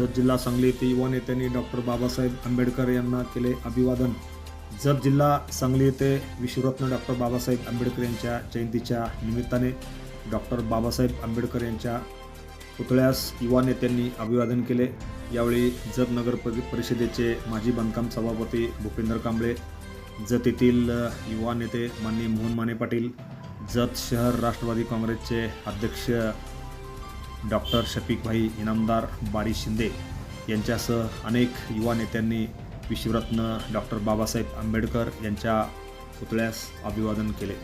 जत जिल्हा सांगली येथे युवा नेत्यांनी डॉक्टर बाबासाहेब आंबेडकर यांना केले अभिवादन. जत जिल्हा सांगली येथे विश्वरत्न डॉक्टर बाबासाहेब आंबेडकर यांच्या जयंतीच्या निमित्ताने डॉक्टर बाबासाहेब आंबेडकर यांच्या पुतळ्यास युवा नेत्यांनी अभिवादन केले. यावेळी जत नगर परिषदेचे माजी बांधकाम सभापती भूपेंद्र कांबळे जत येथील युवा नेते माननीय मोहन माने पाटील जत शहर राष्ट्रवादी काँग्रेसचे अध्यक्ष डॉक्टर शफीकभाई इनामदार बारी शिंदे यांच्यासह अनेक युवा नेत्यांनी विश्वरत्न डॉक्टर बाबासाहेब आंबेडकर यांच्या पुतळ्यास अभिवादन केले.